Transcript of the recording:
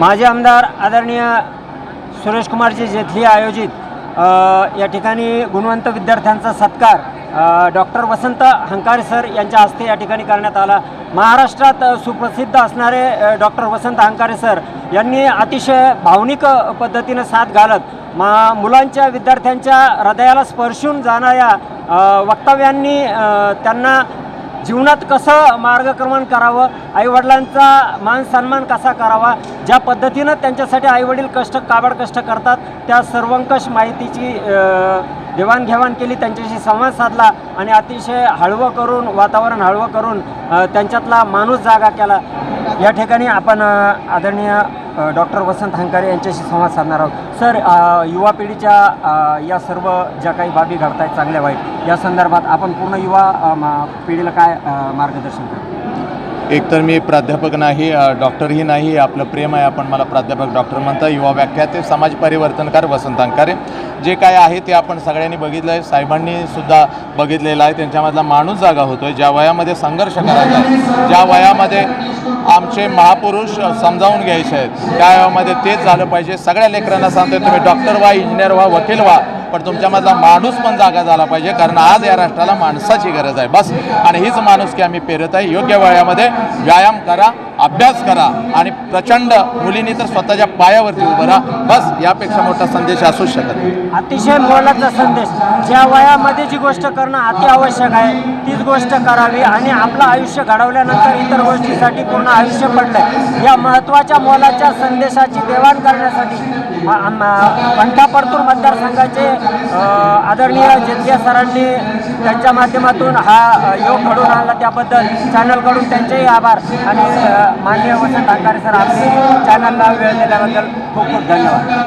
माजी आमदार आदरणीय सुरेशकुमारजी जेथली आयोजित या ठिकाणी गुणवंत विद्यार्थ्यांचा सत्कार डॉक्टर वसंत हंकारे सर यांच्या हस्ते या ठिकाणी करण्यात आला. महाराष्ट्रात सुप्रसिद्ध असणारे डॉक्टर वसंत हंकारे सर यांनी अतिशय भावनिक पद्धतीनं साथ घालत मा मुलांच्या विद्यार्थ्यांच्या हृदयाला स्पर्शून जाणाऱ्या वक्तव्यांनी त्यांना जीवनात कसं मार्गक्रमण करावं आईवडिलांचा मान सन्मान कसा करावा ज्या पद्धतीनं त्यांच्यासाठी आईवडील कष्ट काबड कष्ट करतात त्या सर्वंकष माहितीची देवाणघेवाण केली त्यांच्याशी संवाद साधला आणि अतिशय हळवं करून वातावरण हळवं करून त्यांच्यातला माणूस जागा केला. या ठिकाणी आपण आदरणीय डॉक्टर वसंत हंकारे यांच्याशी संवाद साधणार आहोत. सर युवा पिढीच्या या सर्व ज्या काही बाबी घडत आहेत चांगल्या वाईट या संदर्भात आपण पूर्ण युवा मा- पिढीला काय मार्गदर्शन करतो एकतर मी प्राध्यापक नाही डॉक्टरही नाही आपलं प्रेम आहे आपण मला प्राध्यापक डॉक्टर म्हणता युवा व्याख्याते समाज परिवर्तनकार वसंत अंकारे जे काय आहे ते आपण सगळ्यांनी बघितलं आहे साहेबांनी सुद्धा बघितलेलं आहे त्यांच्यामधला माणूस जागा होतोय ज्या वयामध्ये संघर्ष करायचा आहे ज्या वयामध्ये आमचे महापुरुष समजावून घ्यायचे आहेत त्या वयामध्ये तेच झालं पाहिजे सगळ्या लेकरांना सांगतोय तुम्ही डॉक्टर व्हा इंजिनियर व्हा वकील व्हा. पण तुमच्यामधला माणूस पण जागा झाला पाहिजे कारण आज या राष्ट्राला माणसाची गरज आहे. बस. आणि हीच माणूस की आम्ही पेरत आहे. योग्य वयामध्ये व्यायाम करा. अभ्यास करा आणि प्रचंड मुलींनी तर स्वतःच्या पायावरती उभं राहा. बस यापेक्षा मोठा संदेश असूच शकत अतिशय मोलाचा संदेश. ज्या वयामध्ये जी गोष्ट करणं अति आवश्यक आहे तीच गोष्ट करावी आणि आपलं आयुष्य घडवल्यानंतर इतर गोष्टीसाठी पूर्ण आयुष्य पडलंय. या महत्त्वाच्या मोलाच्या संदेशाची देवाण करण्यासाठी आ- परतूर मतदारसंघाचे आदरणीय जेतलिया सरांनी त्यांच्या माध्यमातून हा योग घडून आणला त्याबद्दल चॅनलकडून त्यांचेही आभार. आणि माननीय वसंत अंकारे सर आपले चॅनलला वेळ दिल्याबद्दल खूप खूप धन्यवाद.